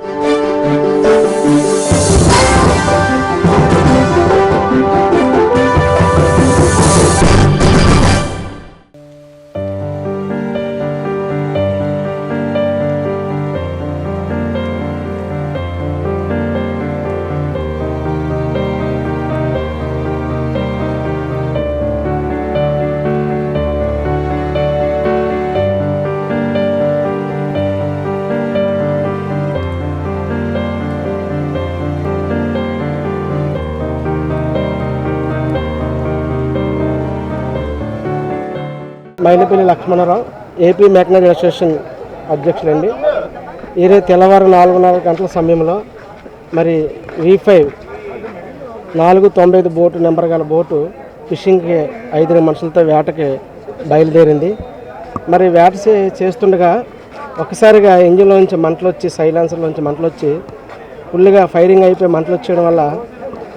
Música Mainapalli Lakshmanarao AP machinery association అధ్యక్షులండి. ఈరోజు తెల్లవారు నాలుగున్నర గంటల సమయంలో మరి వి ఫైవ్ నాలుగు తొంభై ఐదు బోటు నెంబర్ గల బోటు ఫిషింగ్కి ఐదుగురు మనుషులతో వేటకి బయలుదేరింది. మరి వేట చేస్తుండగా ఒకసారిగా ఇంజిన్లోంచి మంటలు వచ్చి సైలాన్సర్లోంచి మంటలు వచ్చి ఫుల్గా ఫైరింగ్ అయిపోయి మంటలు వచ్చేయడం వల్ల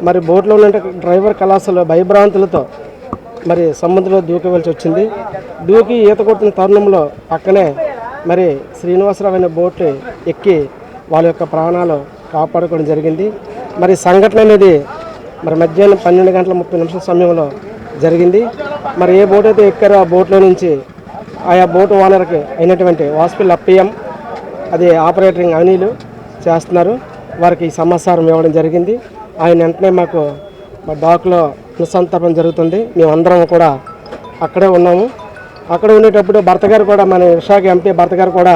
మరి బోట్లో ఉన్న డ్రైవర్ కళాశాల భయభ్రాంతులతో మరి సముద్రంలో దూకవలసి వచ్చింది. దూకి ఈత కొట్టిన తరుణంలో పక్కనే మరి శ్రీనివాసరావు అనే బోట్లు ఎక్కి వాళ్ళ యొక్క ప్రాణాలు కాపాడుకోవడం జరిగింది. మరి సంఘటన అనేది మరి మధ్యాహ్నం పన్నెండు గంటల ముప్పై నిమిషాల సమయంలో జరిగింది. మరి ఏ బోట్ అయితే ఎక్కారో ఆ బోట్లో నుంచి ఆయా బోటు ఓనర్కి అయినటువంటి హాస్పిటల్ అప్పిఎం అది ఆపరేటరింగ్ అనిలు చేస్తున్నారు. వారికి ఈ సమాచారం ఇవ్వడం జరిగింది. ఆయన వెంటనే మాకు మా డాక్లో అనుసంతాపం జరుగుతుంది. మేమందరం కూడా అక్కడే ఉన్నాము. అక్కడ ఉండేటప్పుడు భర్త గారు కూడా మన విశాఖ ఎంపీ భర్త గారు కూడా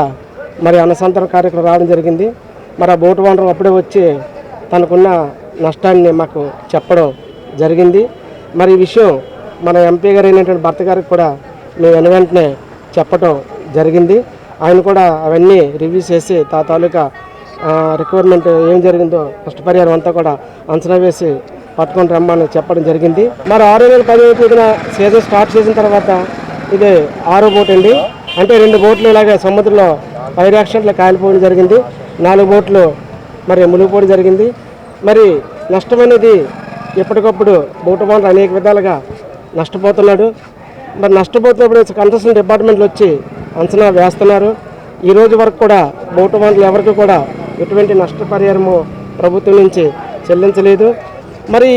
మరి అనుసంతరణ కార్యక్రమం రావడం జరిగింది. మరి ఆ బోటు ఓనర్ అప్పుడే వచ్చి తనకున్న నష్టాన్ని మాకు చెప్పడం జరిగింది. మరి ఈ విషయం మన ఎంపీ గారు అయినటువంటి భర్త గారికి కూడా మేము వెను వెంటనే చెప్పటం జరిగింది. ఆయన కూడా అవన్నీ రివ్యూ చేసి తా తాలూకా రిక్వైర్మెంట్ ఏం జరిగిందో నష్టపరిహారం అంతా కూడా అంచనా వేసి పట్టుకొని రమ్మని చెప్పడం జరిగింది. మరి ఆరు వేల పదిహేను తేదీన సీజన్ స్టార్ట్ చేసిన తర్వాత ఇది ఆరో బోట్ అండి అంటే రెండు బోట్లు ఇలాగే సముద్రంలో ఫైర్ యాక్సిడెంట్లో కాలిపోవడం జరిగింది. నాలుగు బోట్లు మరి మునిగిపోవడం జరిగింది. మరి నష్టం అనేది ఎప్పటికప్పుడు బోటు ఓనర్ అనేక విధాలుగా నష్టపోతున్నాడు. మరి నష్టపోతున్నప్పుడు కన్స్ట్రక్షన్ డిపార్ట్మెంట్లు వచ్చి అంచనా వేస్తున్నారు. ఈ రోజు వరకు కూడా బోటు ఓనర్లు ఎవరికి కూడా ఎటువంటి నష్టపరిహారము ప్రభుత్వం నుంచి చెల్లించలేదు. మరి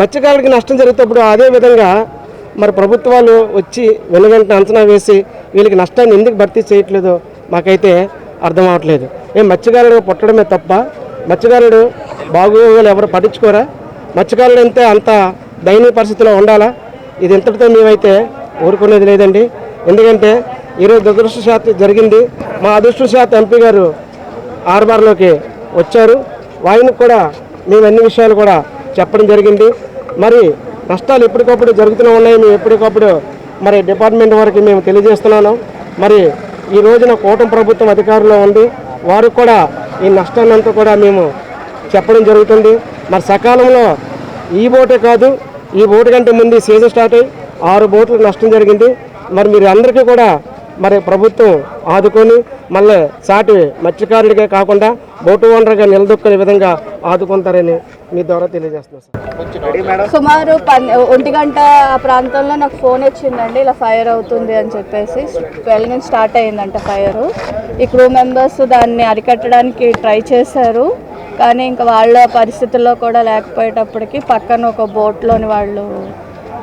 మత్స్యకారులకి నష్టం జరిగేటప్పుడు అదే విధంగా మరి ప్రభుత్వాలు వచ్చి వెను అంచనా వేసి వీళ్ళకి నష్టాన్ని ఎందుకు భర్తీ చేయట్లేదో మాకైతే అర్థం అవ్వట్లేదు మేము మత్స్యకారుడు పుట్టడమే తప్ప మత్స్యకారుడు బాగోగులు ఎవరు పట్టించుకోరా? మత్స్యకారుడు అంతే అంత దయనీయ పరిస్థితిలో ఉండాలా? ఇది ఇంతటితో మేమైతే ఊరుకునేది లేదండి. ఎందుకంటే ఈరోజు దురదృష్టశాత్ జరిగింది. మా అదృష్టశాత్ ఎంపీ గారు ఆర్బార్లోకి వచ్చారు. ఆయనకు కూడా మేము అన్ని విషయాలు కూడా చెప్పడం జరిగింది. మరి నష్టాలు ఎప్పటికప్పుడు జరుగుతూనే ఉన్నాయి. మేము ఎప్పటికప్పుడు మరి డిపార్ట్మెంట్ వారికి మేము తెలియజేస్తున్నాను. మరి ఈ రోజున కూటమి ప్రభుత్వం అధికారంలో ఉంది. వారు కూడా ఈ నష్టాన్నంతా కూడా మేము చెప్పడం జరుగుతుంది. మరి సకాలంలో ఈ బోటే కాదు ఈ బోటు కంటే ముందు సీజన్ స్టార్ట్ అయ్యి ఆరు బోట్లు నష్టం జరిగింది. మరి మీరు అందరికీ కూడా మరి ప్రభుత్వం ఆదుకొని మళ్ళీ సాటి మత్స్యకారుడిగా కాకుండా బోటు ఓనర్గా నిలదొక్కునే విధంగా ఆదుకుంటారని మీ ద్వారా తెలియజేస్తున్నాను సార్. సుమారు ఒంటి గంట ఆ ప్రాంతంలో నాకు ఫోన్ వచ్చిందండి ఇలా ఫైర్ అవుతుంది అని చెప్పేసి. ట్వెల్వ్ నుంచి స్టార్ట్ అయిందంట ఫైర్ ఈ క్రూ మెంబర్స్ దాన్ని అరికట్టడానికి ట్రై చేశారు. కానీ ఇంకా వాళ్ళ పరిస్థితుల్లో కూడా లేకపోయేటప్పటికి పక్కన ఒక బోట్లోని వాళ్ళు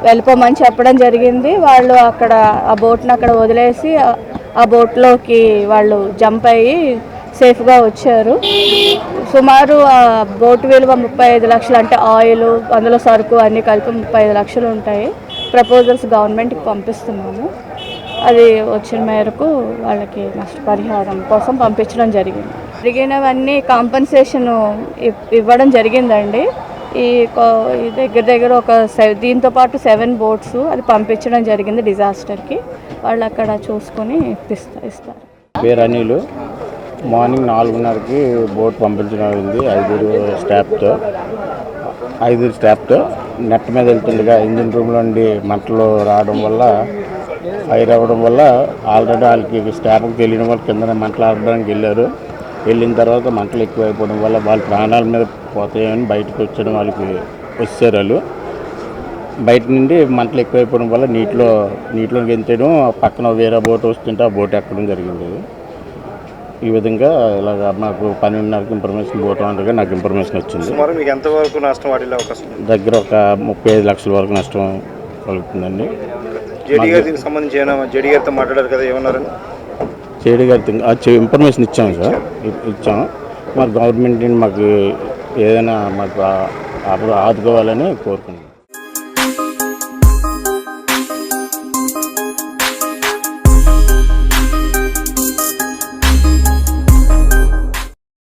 వెళ్ళిపోమని చెప్పడం జరిగింది. వాళ్ళు అక్కడ ఆ బోట్ని అక్కడ వదిలేసి ఆ- ఆ బోట్లోకి వాళ్ళు జంప్ అయ్యి సేఫ్గా వచ్చారు. సుమారు ఆ బోట్ విలువ ముప్పై ఐదు లక్షలు అంటే ఆయిల్ అందులో సరుకు అన్నీ కలిపి ముప్పై ఐదు లక్షలు ఉంటాయి. ప్రపోజల్స్ గవర్నమెంట్కి పంపిస్తున్నాము. అది వచ్చిన మేరకు వాళ్ళకి నష్టపరిహారం కోసం పంపించడం జరిగింది. జరిగినవన్నీ కాంపన్సేషన్ ఇవ్వడం జరిగిందండి. ఈ దగ్గర దగ్గర ఒక దీంతో పాటు సెవెన్ బోట్స్ అది పంపించడం జరిగింది డిజాస్టర్కి. వాళ్ళు అక్కడ చూసుకొని ఇప్పిస్తా ఇస్తారు. పేరు అనిలు. మార్నింగ్ నాలుగున్నరకి బోట్ పంపించడం అయింది ఐదుగురు స్టాఫ్తో. ఐదుగురు స్టాఫ్తో. నెట్ మీద వెళ్తుండగా ఇంజిన్ రూమ్ నుండి మంటలు రావడం వల్ల ఫైర్ అవ్వడం వల్ల ఆల్రెడీ వాళ్ళకి స్టాఫ్కి తెలియని వాళ్ళు కింద మంటలు ఆడడానికి వెళ్ళారు. వెళ్ళిన తర్వాత మంటలు ఎక్కువైపోవడం వల్ల వాళ్ళ ప్రాణాల మీద పోతాయని బయటకు వచ్చడం వాళ్ళకి వచ్చారు వాళ్ళు. బయట నుండి మంటలు ఎక్కువైపోవడం వల్ల నీటిలో నీటిలో గెంతేయడం పక్కన వేరే బోట్ వస్తుంటే ఆ బోట్ ఎక్కడం జరిగింది. ఈ విధంగా ఇలాగ మాకు పన్నెండున్నరకి ఇన్ఫర్మేషన్ ఉండగా నాకు ఇన్ఫర్మేషన్ వచ్చింది. సుమారు మీకు ఎంతవరకు నష్టం అవకాశం దగ్గర ఒక ముప్పై ఐదు లక్షల వరకు నష్టం కలుగుతుందండి. జేడీ గారు దీనికి సంబంధించి ఏమైనా జేడీ గారితో మాట్లాడారు కదా ఇన్ఫర్మేషన్ ఇచ్చాము సార్. ఇచ్చాము మరి గవర్నమెంట్ మాకు ఏదైనా మాకు ఆదుకోవాలని కోరుకుంటున్నాం